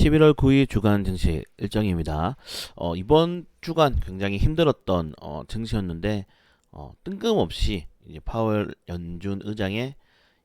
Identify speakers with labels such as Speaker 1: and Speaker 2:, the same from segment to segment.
Speaker 1: 11월 9일 주간 증시 일정입니다. 어, 이번 주간 굉장히 힘들었던 어, 증시였는데 어, 뜬금없이 이제 파월 연준 의장의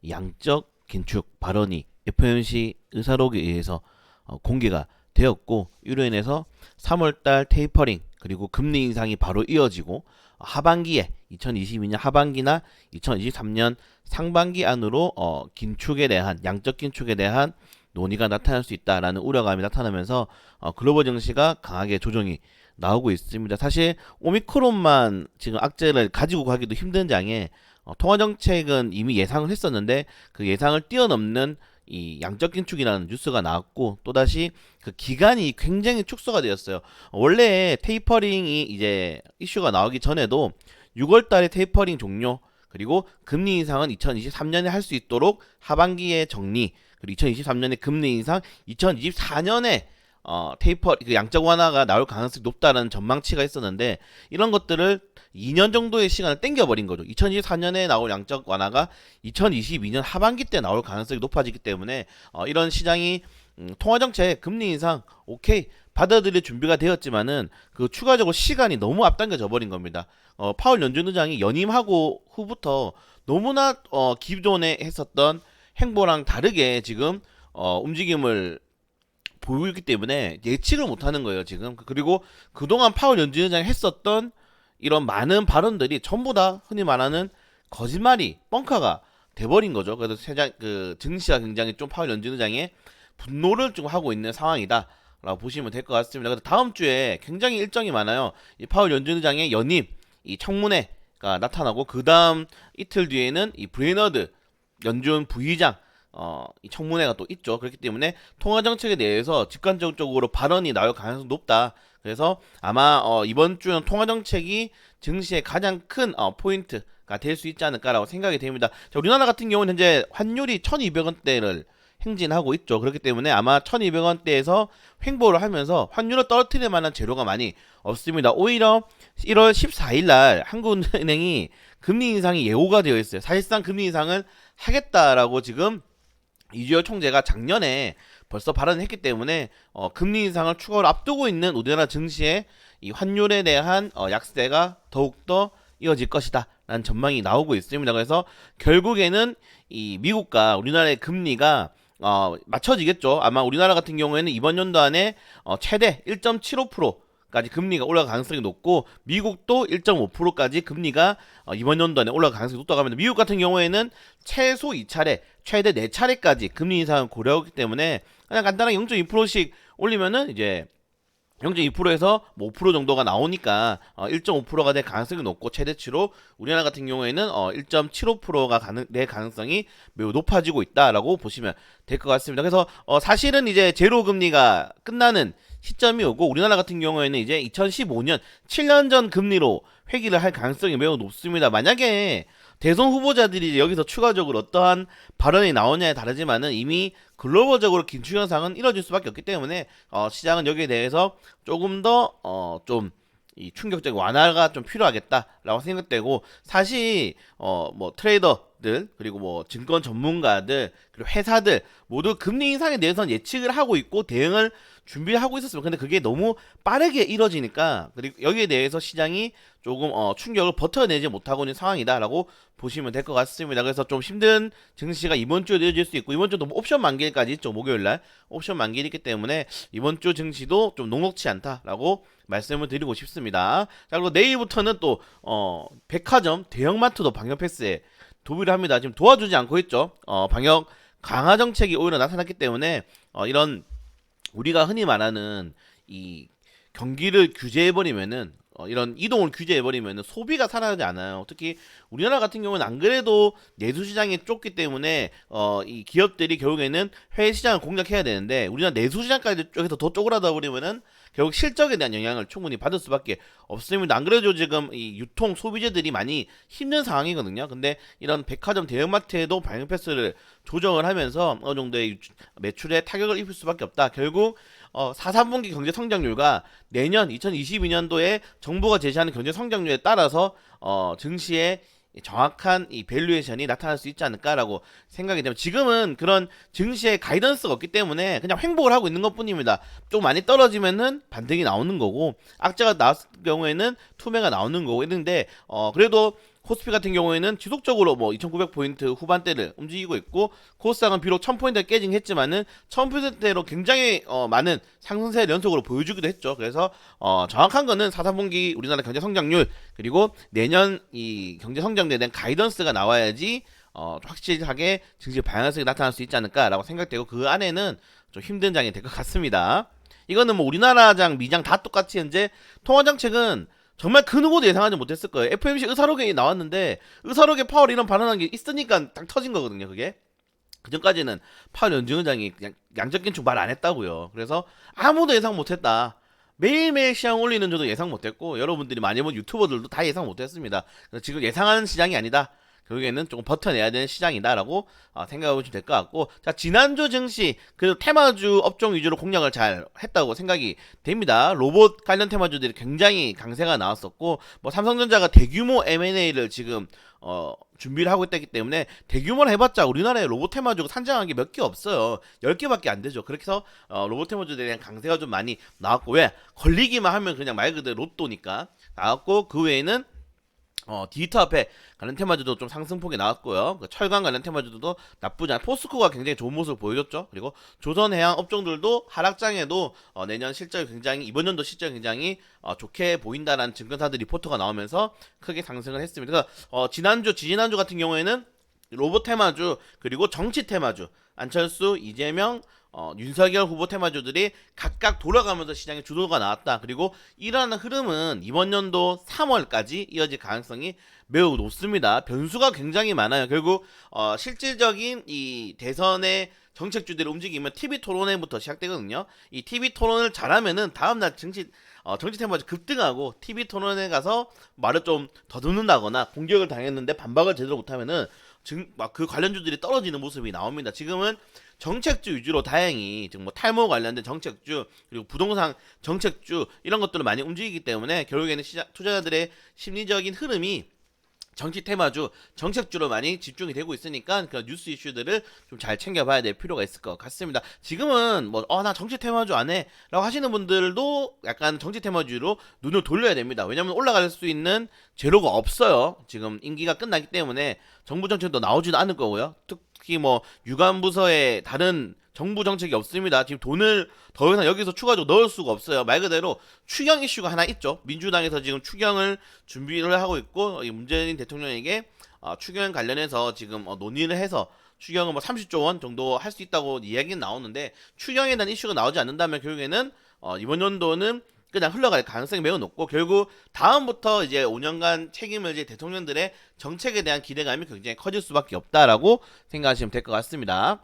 Speaker 1: 양적 긴축 발언이 FOMC 의사록에 의해서 어, 공개가 되었고 이로 인해서 3월달 테이퍼링 그리고 금리 인상이 바로 이어지고 하반기에 2022년 하반기나 2023년 상반기 안으로 어, 긴축에 대한 양적 긴축에 대한 논의가 나타날 수 있다라는 우려감이 나타나면서 어, 글로벌 증시가 강하게 조정이 나오고 있습니다. 사실 오미크론만 지금 악재를 가지고 가기도 힘든 장에 어, 통화 정책은 이미 예상을 했었는데 그 예상을 뛰어넘는 이 양적 긴축이라는 뉴스가 나왔고 또다시 그 기간이 굉장히 축소가 되었어요. 원래 테이퍼링이 이제 이슈가 나오기 전에도 6월 달에 테이퍼링 종료 그리고 금리 인상은 2023년에 할 수 있도록 하반기에 정리 그리고 2023년에 금리 인상 2024년에 어, 테이퍼 그 양적 완화가 나올 가능성이 높다는 전망치가 있었는데 이런 것들을 2년 정도의 시간을 땡겨버린 거죠. 2024년에 나올 양적 완화가 2022년 하반기 때 나올 가능성이 높아지기 때문에 어, 이런 시장이 음, 통화정책 금리 인상 오케이 받아들일 준비가 되었지만은 그 추가적으로 시간이 너무 앞당겨져 버린 겁니다. 어, 파월 연준 의장이 연임하고 후부터 너무나 어, 기존에 했었던 행보랑 다르게 지금 어, 움직임을 보이고 있기 때문에 예측을 못하는 거예요 지금 그리고 그동안 파월 연준 의장이 했었던 이런 많은 발언들이 전부 다 흔히 말하는 거짓말이 뻥카가 돼버린 거죠 그래서 세장 그 증시가 굉장히 좀 파월 연준 의장의 분노를 좀 하고 있는 상황이다. 라고 보시면 될 것 같습니다. 그래서 다음 주에 굉장히 일정이 많아요. 이 파월 연준 의장의 연임, 이 청문회가 나타나고 그 다음 이틀 뒤에는 이 브레너드 연준 부의장 어, 이 청문회가 또 있죠. 그렇기 때문에 통화 정책에 대해서 직관적으로 발언이 나올 가능성이 높다. 그래서 아마 어, 이번 주는 통화 정책이 증시의 가장 큰 어, 포인트가 될 수 있지 않을까라고 생각이 됩니다. 자, 우리나라 같은 경우는 현재 환율이 1,200원대를 행진하고 있죠. 그렇기 때문에 아마 1200원대에서 횡보를 하면서 환율을 떨어뜨릴 만한 재료가 많이 없습니다. 오히려 1월 14일 날 한국은행이 금리 인상이 예고가 되어 있어요. 사실상 금리 인상을 하겠다라고 지금 이주열 총재가 작년에 벌써 발언을 했기 때문에 어, 금리 인상을 추가로 앞두고 있는 우리나라 증시의 이 환율에 대한 어, 약세가 더욱더 이어질 것이다. 라는 전망이 나오고 있습니다. 그래서 결국에는 이 미국과 우리나라의 금리가 어, 맞춰지겠죠. 아마 우리나라 같은 경우에는 이번 연도 안에 어, 최대 1.75% 까지 금리가 올라갈 가능성이 높고 미국도 1.5%까지 금리가 어, 이번 연도 안에 올라갈 가능성이 높다고 합니다. 미국 같은 경우에는 최소 2차례, 최대 4차례까지 금리 인상을 고려하기 때문에 그냥 간단하게 0.2%씩 올리면은 이제 0.2%에서 뭐 5% 정도가 나오니까 어, 1.5%가 될 가능성이 높고 최대치로 우리나라 같은 경우에는 어, 1.75%가 가능, 될 가능성이 매우 높아지고 있다라고 보시면 될 것 같습니다. 그래서 어, 사실은 이제 제로 금리가 끝나는 시점이 오고 우리나라 같은 경우에는 이제 2015년 7년 전 금리로 회귀를 할 가능성이 매우 높습니다. 만약에 대선 후보자들이 여기서 추가적으로 어떠한 발언이 나오냐에 다르지만은 이미 글로벌적으로 긴축 현상은 이뤄질 수밖에 없기 때문에 어, 시장은 여기에 대해서 조금 더 어, 좀이 충격적인 완화가 좀 필요하겠다라고 생각되고 사실 어 뭐 트레이더 들 그리고 뭐 증권 전문가들 그리고 회사들 모두 금리 인상에 대해서는 예측을 하고 있고 대응을 준비하고 있었어요. 근데 그게 너무 빠르게 이뤄지니까 그리고 여기에 대해서 시장이 조금 어, 충격을 버텨내지 못하고 있는 상황이다라고 보시면 될 것 같습니다. 그래서 좀 힘든 증시가 이번 주에 이어질 수 있고 이번 주도 뭐 옵션 만기일까지 있죠. 목요일 날 옵션 만기일 있기 때문에 이번 주 증시도 좀 녹록치 않다라고 말씀을 드리고 싶습니다. 자 그리고 내일부터는 또 어, 백화점 대형마트도 방역 패스에 도비를 합니다. 지금 도와주지 않고 있죠. 어, 방역 강화 정책이 오히려 나타났기 때문에 어, 이런 우리가 흔히 말하는 이 경기를 규제해버리면은 어, 이런 이동을 규제해버리면 소비가 살아나지 않아요. 특히 우리나라 같은 경우는 안 그래도 내수시장이 좁기 때문에 어, 이 기업들이 결국에는 해외 시장을 공략해야 되는데 우리나라 내수시장까지 쪽에서 더 쪼그라다 버리면은 결국 실적에 대한 영향을 충분히 받을 수밖에 없습니다. 안 그래도 지금 이 유통 소비재들이 많이 힘든 상황이거든요. 근데 이런 백화점 대형마트에도 방역 패스를 조정을 하면서 어느 정도의 매출에 타격을 입을 수밖에 없다. 결국 어, 4, 3분기 경제 성장률과 내년 2022년도에 정부가 제시하는 경제 성장률에 따라서 어, 증시의 이 정확한 이 밸류에이션이 나타날 수 있지 않을까라고 생각이 되면 지금은 그런 증시의 가이던스가 없기 때문에 그냥 횡보를 하고 있는 것 뿐입니다. 좀 많이 떨어지면은 반등이 나오는 거고 악재가 나왔을 경우에는 투매가 나오는 거고 했는데 어 그래도 코스피 같은 경우에는 지속적으로 뭐 2,900포인트 후반대를 움직이고 있고 코스닥은 비록 1,000포인트가 깨진 했지만은 1,000%대로 굉장히 어, 많은 상승세 연속으로 보여주기도 했죠. 그래서 어, 정확한 거는 4, 3분기 우리나라 경제 성장률 그리고 내년 이 경제 성장에 대한 가이던스가 나와야지 어, 확실하게 증시 방향성이 나타날 수 있지 않을까라고 생각되고 그 안에는 좀 힘든 장이 될 것 같습니다. 이거는 뭐 우리나라장, 미장 다 똑같이 현재 통화정책은 정말 그 누구도 예상하지 못했을 거예요. FMC 의사록에 나왔는데 의사록에 파월 이런 발언한 게 있으니까 딱 터진 거거든요. 그게 그 전까지는 파월 그냥 양적 긴축 말 안 했다고요. 그래서 아무도 예상 못했다. 매일매일 시장 올리는 저도 예상 못했고 여러분들이 많이 본 유튜버들도 다 예상 못했습니다. 지금 예상하는 시장이 아니다. 결국에는 조금 버텨내야 되는 시장이다라고 어, 생각해 보시면 될 것 같고 자 지난주 증시 그 테마주 업종 위주로 공략을 잘 했다고 생각이 됩니다. 로봇 관련 테마주들이 굉장히 강세가 나왔었고 뭐 삼성전자가 대규모 M&A를 지금 어 준비를 하고 있기 때문에 대규모로 해봤자 우리나라에 로봇 테마주가 산장한 게 몇 개 없어요. 10개밖에 안 되죠. 그렇게 해서 어, 로봇 테마주에 대한 강세가 좀 많이 나왔고 왜? 걸리기만 하면 그냥 말 그대로 로또니까 나왔고 그 외에는 어, 디지털 화폐 관련 테마주도 좀 상승폭이 나왔고요. 그 철강 관련 테마주도 나쁘지 않아. 포스코가 굉장히 좋은 모습을 보여줬죠. 그리고 조선 해양 업종들도 하락장에도 어, 내년 실적이 굉장히 이번 연도 실적이 굉장히 어, 좋게 보인다라는 증권사들 리포트가 나오면서 크게 상승을 했습니다. 그래서 어, 지난주, 지지난주 같은 경우에는 로봇 테마주 그리고 정치 테마주 안철수, 이재명, 어, 윤석열 후보 테마주들이 각각 돌아가면서 시장에 주도가 나왔다. 그리고 이러한 흐름은 이번 연도 3월까지 이어질 가능성이 매우 높습니다. 변수가 굉장히 많아요. 결국 어, 실질적인 이 대선의 정책주들이 움직이면 TV 토론회부터 시작되거든요. 이 TV 토론을 잘하면은 다음날 정치 어, 정치 테마주 급등하고 TV 토론회 가서 말을 좀 더듬는다거나 공격을 당했는데 반박을 제대로 못하면은 증, 막그 관련주들이 떨어지는 모습이 나옵니다. 지금은 정책주 위주로 다행히 지금 뭐 탈모 관련된 정책주 그리고 부동산 정책주 이런 것들을 많이 움직이기 때문에 결국에는 시장 투자자들의 심리적인 흐름이 정치 테마주, 정책주로 많이 집중이 되고 있으니까 그 뉴스 이슈들을 좀 잘 챙겨봐야 될 필요가 있을 것 같습니다. 지금은 뭐, 어, 나 정치 테마주 안 해. 라고 하시는 분들도 약간 정치 테마주로 눈을 돌려야 됩니다. 왜냐면 올라갈 수 있는 재료가 없어요. 지금 임기가 끝나기 때문에 정부 정책도 나오지도 않을 거고요. 특히 뭐, 유관부서에 다른 정부 정책이 없습니다. 지금 돈을 더 이상 여기서 추가적으로 넣을 수가 없어요. 말 그대로 추경 이슈가 하나 있죠. 민주당에서 지금 추경을 준비를 하고 있고 이 문재인 대통령에게 어, 추경 관련해서 지금 어, 논의를 해서 추경을 뭐 30조 원 정도 할 수 있다고 이야기는 나오는데 추경에 대한 이슈가 나오지 않는다면 결국에는 어, 이번 연도는 그냥 흘러갈 가능성이 매우 높고 결국 다음부터 이제 5년간 책임을 질 대통령들의 정책에 대한 기대감이 굉장히 커질 수밖에 없다라고 생각하시면 될 것 같습니다.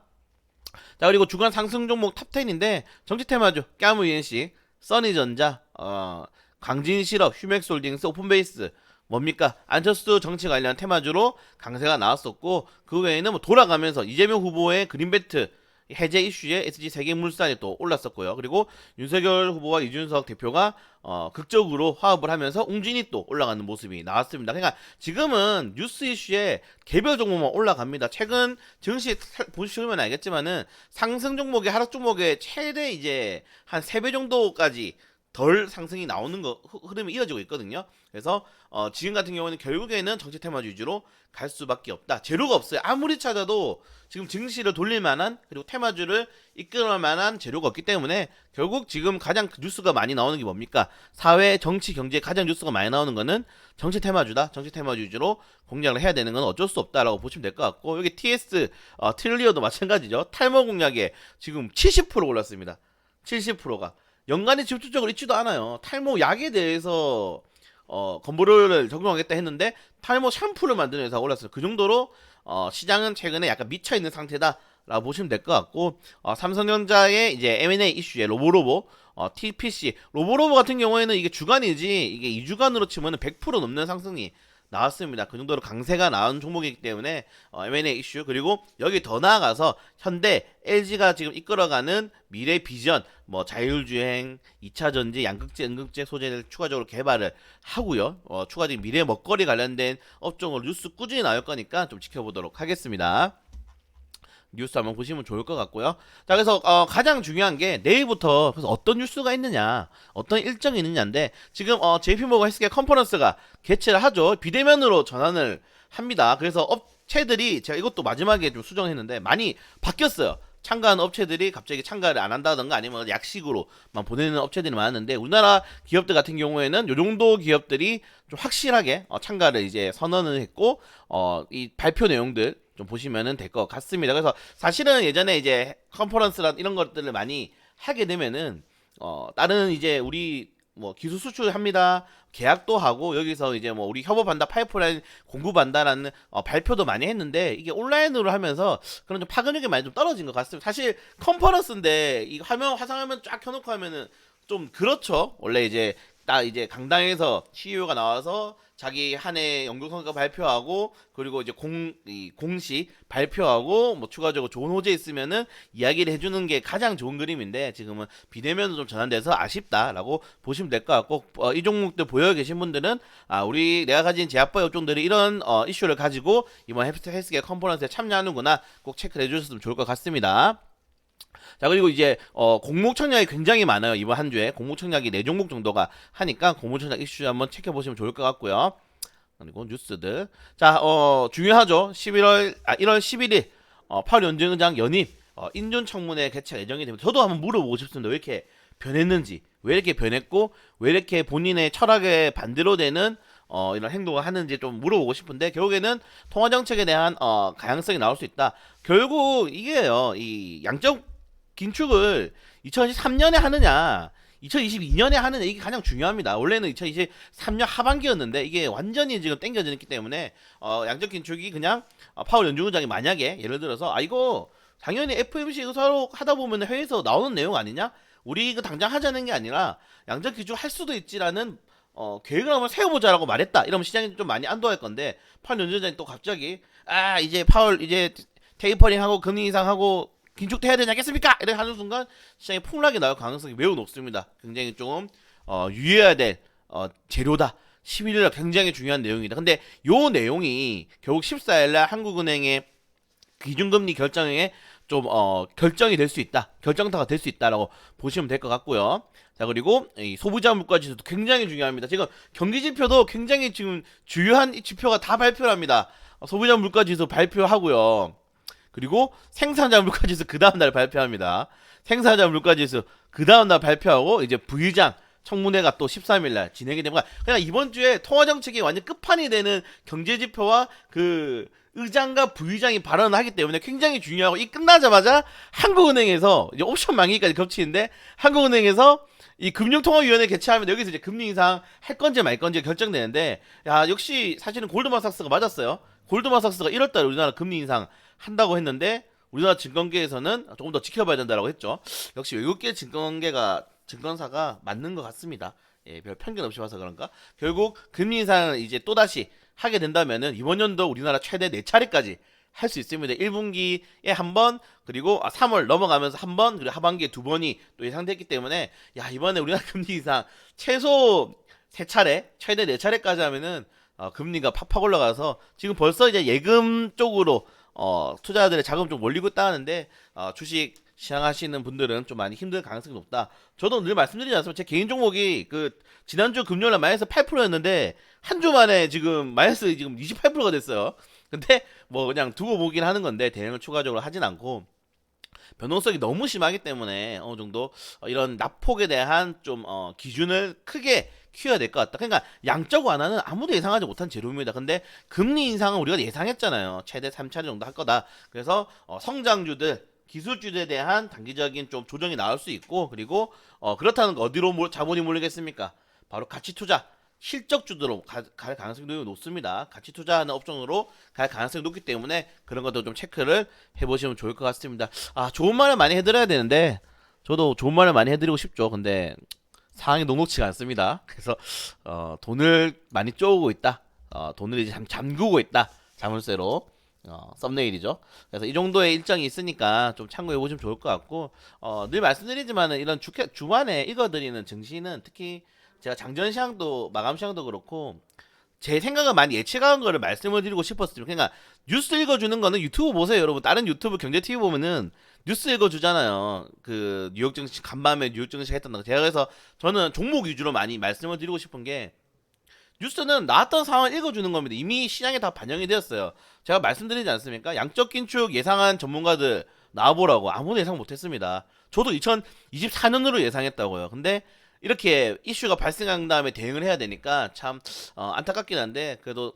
Speaker 1: 자 그리고 주간 상승 종목 탑10인데 정치 테마주 까무 ENC, 써니전자, 어, 광진실업, 휴맥스홀딩스, 오픈베이스. 뭡니까? 안철수 정치 관련 테마주로 강세가 나왔었고 그 외에는 뭐 돌아가면서 이재명 후보의 그린벨트 해제 이슈에 SG 세계물산이 또 올랐었고요. 그리고 윤석열 후보와 이준석 대표가 어, 극적으로 화합을 하면서 웅진이 또 올라가는 모습이 나왔습니다. 그러니까 지금은 뉴스 이슈에 개별 종목만 올라갑니다. 최근 증시 살- 보시면 알겠지만은 상승 종목이 하락 종목의 최대 이제 한 3배 정도까지 덜 상승이 나오는 거 흐- 흐름이 이어지고 있거든요. 그래서 어, 지금 같은 경우는 결국에는 정치 테마 위주로 갈 수밖에 없다. 재료가 없어요. 아무리 찾아도 지금 증시를 돌릴 만한 그리고 테마주를 이끌어 만한 재료가 없기 때문에 결국 지금 가장 뉴스가 많이 나오는 게 뭡니까? 사회, 정치, 경제 가장 뉴스가 많이 나오는 거는 정치 테마주다. 정치 테마주 위주로 공략을 해야 되는 건 어쩔 수 없다라고 보시면 될 것 같고 여기 TS 어, 트릴리어도 마찬가지죠. 탈모 공략에 지금 70% 올랐습니다. 70%가 연간에 집중적으로 있지도 않아요. 탈모 약에 대해서 어, 건보료를 적용하겠다 했는데 탈모 샴푸를 만드는 회사가 올랐어요. 그 정도로 어, 시장은 최근에 약간 미쳐 있는 상태다 라고 보시면 될 것 같고 어, 삼성전자의 이제 M&A 이슈에 로보로보 어, TPC 로보로보 같은 경우에는 이게 주간이지 이게 2주간으로 치면은 100% 넘는 상승이 나왔습니다. 그 정도로 강세가 나온 종목이기 때문에 어, M&A 이슈 그리고 여기 더 나아가서 현대, LG가 지금 이끌어가는 미래 비전, 뭐 자율주행, 2차 전지, 양극재, 음극재 소재를 추가적으로 개발을 하고요. 어, 추가적인 미래 먹거리 관련된 업종으로 뉴스 꾸준히 나올 거니까 좀 지켜보도록 하겠습니다. 뉴스 한번 보시면 좋을 것 같고요. 자, 그래서 어, 가장 중요한 게 내일부터 그래서 어떤 뉴스가 있느냐, 어떤 일정이 있느냐인데 지금 어, JP모건 헬스케어 컨퍼런스가 개최를 하죠. 비대면으로 전환을 합니다. 그래서 업체들이 제가 이것도 마지막에 좀 수정했는데 많이 바뀌었어요. 참가하는 업체들이 갑자기 참가를 안 한다던가 아니면 약식으로만 보내는 업체들이 많았는데 우리나라 기업들 같은 경우에는 요 정도 기업들이 좀 확실하게 어, 참가를 이제 선언을 했고 어, 이 발표 내용들 좀 보시면은 될 것 같습니다. 그래서 사실은 예전에 이제 컨퍼런스란 이런 것들을 많이 하게 되면은 어 다른 이제 우리 뭐 기술 수출합니다. 계약도 하고 여기서 이제 뭐 우리 협업한다 파이프라인 공급한다라는 어, 발표도 많이 했는데 이게 온라인으로 하면서 그런 좀 파급력이 많이 좀 떨어진 것 같습니다. 사실 컨퍼런스인데 이 화면 화상화면 쫙 켜놓고 하면은 좀 그렇죠. 원래 이제 딱 이제 강당에서 CEO가 나와서 자기 한 해 연구 성과 발표하고 그리고 이제 공 이 공시 발표하고 뭐 추가적으로 좋은 호재 있으면은 이야기를 해주는 게 가장 좋은 그림인데 지금은 비대면으로 좀 전환돼서 아쉽다라고 보시면 될 것 같고 어, 이 종목들 보여 계신 분들은 아 우리 내가 가진 제약바 업종들이 이런 어, 이슈를 가지고 이번 헬스 헬스케어 컨퍼런스에 참여하는구나 꼭 체크를 해주셨으면 좋을 것 같습니다. 자 그리고 이제 어 공목 청약이 굉장히 많아요 이번 한 주에 공목 청약이 네 종목 정도가 하니까 공목 청약 이슈 한번 체크해 보시면 좋을 것 같고요. 그리고 뉴스들 자 어 중요하죠 11월 아 1월 11일 어 파월 연정의장 연임 어, 인준 청문회 개최 예정이 됩니다. 저도 한번 물어보고 싶습니다. 왜 이렇게 변했는지 왜 이렇게 변했고 왜 이렇게 본인의 철학에 반대로 되는 어, 이런 행동을 하는지 좀 물어보고 싶은데 결국에는 통화 정책에 대한 어, 가능성이 나올 수 있다. 결국 이게요. 이 양적 긴축을 2023년에 하느냐 2022년에 하느냐 이게 가장 중요합니다. 원래는 2023년 하반기였는데 이게 완전히 지금 땡겨지기 때문에 어, 양적 긴축이 그냥 어, 파월 연준의장이 만약에 예를 들어서 아 이거 당연히 FMC 의사로 하다 보면 회의에서 나오는 내용 아니냐? 우리 이거 당장 하자는 게 아니라 양적 긴축 할 수도 있지라는 어, 계획을 한번 세워보자라고 말했다. 이러면 시장이 좀 많이 안도할 건데 파월 연준의장이 또 갑자기 아 이제 파월 이제 테이퍼링하고 금리 인상하고 긴축돼야 되지 않겠습니까? 이렇게 하는 순간 시장이 폭락이 나올 가능성이 매우 높습니다. 굉장히 좀 어, 유의해야 될 어, 재료다. 11일 굉장히 중요한 내용이다. 근데 요 내용이 결국 14일날 한국은행의 기준금리 결정에 좀 어, 결정이 될 수 있다. 결정타가 될 수 있다라고 보시면 될 것 같고요. 자 그리고 이 소비자 물가 지수도 굉장히 중요합니다. 지금 경기 지표도 굉장히 지금 주요한 이 지표가 다 발표를 합니다. 어, 소비자 물가 지수 발표하고요. 그리고 생산자 물가 지수 그 다음 날 발표합니다. 생산자 물가 지수 그 다음 날 발표하고 이제 부의장 청문회가 또 13일 날 진행이 됩니다. 그냥 이번 주에 통화 정책이 완전 끝판이 되는 경제 지표와 그 의장과 부의장이 발언을 하기 때문에 굉장히 중요하고 이 끝나자마자 한국은행에서 이제 옵션 만기까지 겹치는데 한국은행에서 이 금융통화위원회 개최하면 여기서 이제 금리 인상 할 건지 말 건지 결정되는데 야 역시 사실은 골드만삭스가 맞았어요. 골드만삭스가 1월달에 우리나라 금리 인상 한다고 했는데 우리나라 증권계에서는 조금 더 지켜봐야 된다라고 했죠. 역시 외국계 증권계가 증권사가 맞는 것 같습니다. 예, 별 편견 없이 봐서 그런가? 결국 금리 인상을 이제 또 다시 하게 된다면은 이번 연도 우리나라 최대 4 차례까지 할 수 있습니다. 1분기에 한 번, 그리고 3월 넘어가면서 한 번, 그리고 하반기에 두 번이 또 예상됐기 때문에 야, 이번에 우리나라 금리 인상 최소 3차례, 최대 4차례까지 하면은 어, 금리가 팍팍 올라가서 지금 벌써 이제 예금 쪽으로 어, 투자자들의 자금 좀 몰리고 있다는데 어, 주식 시장하시는 분들은 좀 많이 힘들 가능성이 높다. 저도 늘 말씀드리지 않습니까? 제 개인 종목이 그 지난주 금요일에 마이너스 8%였는데 한 주 만에 지금 마이너스 지금 28%가 됐어요. 근데 뭐 그냥 두고 보긴 하는 건데 대응을 추가적으로 하진 않고 변동성이 너무 심하기 때문에 어느 정도 어, 이런 낙폭에 대한 좀 어, 기준을 크게 키워야 될 것 같다. 그러니까 양적 완화는 아무도 예상하지 못한 재료입니다. 근데 금리 인상은 우리가 예상했잖아요. 최대 3차례 정도 할 거다. 그래서 어, 성장주들 기술주에 대한 단기적인 좀 조정이 나올 수 있고 그리고 어, 그렇다는 거 어디로 몰- 자본이 몰리겠습니까? 바로 가치 투자 실적주들로 가- 갈 가능성이 높습니다. 가치 투자하는 업종으로 갈 가능성이 높기 때문에 그런 것도 좀 체크를 해보시면 좋을 것 같습니다. 아 좋은 말을 많이 해드려야 되는데 저도 좋은 말을 많이 해드리고 싶죠. 근데 상황이 녹록치가 않습니다. 그래서 어, 돈을 많이 쪼고 있다. 어, 돈을 이제 잠, 잠그고 있다 자물쇠로 어, 썸네일이죠. 그래서 이 정도의 일정이 있으니까 좀 참고해 보시면 좋을 것 같고 어, 늘 말씀드리지만은 이런 주, 주간에 읽어드리는 증시는 특히 제가 장전 시장도 마감 시장도 그렇고 제 생각은 많이 예측한 거를 말씀을 드리고 싶었어요. 그러니까 뉴스 읽어주는 거는 유튜브 보세요, 여러분. 다른 유튜브 경제 TV 보면은 뉴스 읽어주잖아요. 그 뉴욕 증시 간밤에 뉴욕 증시 했던 거. 제가 그래서 저는 종목 위주로 많이 말씀을 드리고 싶은 게 뉴스는 나왔던 상황을 읽어주는 겁니다. 이미 시장에 다 반영이 되었어요. 제가 말씀드리지 않습니까? 양적 긴축 예상한 전문가들 나와보라고 아무도 예상 못했습니다. 저도 2024년으로 예상했다고요. 근데 이렇게 이슈가 발생한 다음에 대응을 해야 되니까 참 어, 안타깝긴 한데 그래도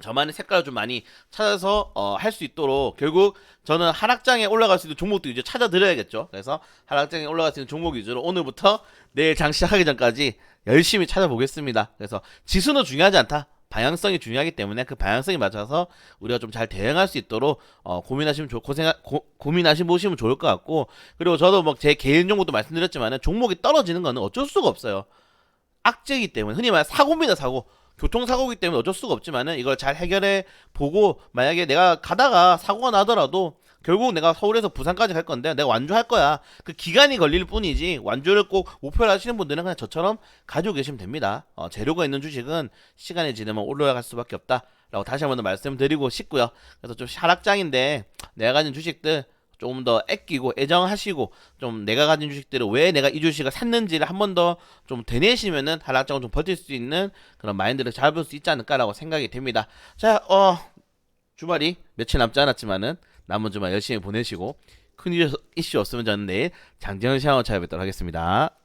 Speaker 1: 저만의 색깔을 좀 많이 찾아서 어, 할 수 있도록 결국 저는 하락장에 올라갈 수 있는 종목도 이제 찾아드려야겠죠. 그래서 하락장에 올라갈 수 있는 종목 위주로 오늘부터 내일 장 시작하기 전까지 열심히 찾아보겠습니다. 그래서 지수는 중요하지 않다. 방향성이 중요하기 때문에 그 방향성에 맞춰서 우리가 좀 잘 대응할 수 있도록 어, 고민하시면 좋 고생 고, 고민하시 보시면 좋을 것 같고 그리고 저도 뭐 제 개인 정보도 말씀드렸지만은 종목이 떨어지는 거는 어쩔 수가 없어요. 악재이기 때문에 흔히 말해 사고입니다 사고 교통사고이기 때문에 어쩔 수가 없지만은 이걸 잘 해결해 보고 만약에 내가 가다가 사고가 나더라도 결국 내가 서울에서 부산까지 갈 건데 내가 완주할 거야. 그 기간이 걸릴 뿐이지 완주를 꼭 목표로 하시는 분들은 그냥 저처럼 가지고 계시면 됩니다. 어, 재료가 있는 주식은 시간이 지나면 올라갈 수밖에 없다. 라고 다시 한 번 더 말씀드리고 싶고요. 그래서 좀 하락장인데 내가 가진 주식들 조금 더 아끼고 애정하시고 좀 내가 가진 주식들을 왜 내가 이 주식을 샀는지를 한 번 더 좀 되뇌시면은 하락장을 좀 버틸 수 있는 그런 마인드를 잡을 수 있지 않을까라고 생각이 됩니다. 자, 어 주말이 며칠 남지 않았지만은 남은 주말 열심히 보내시고 큰 이슈, 없으면 저는 내일 장재현 시장을 찾아뵙도록 하겠습니다.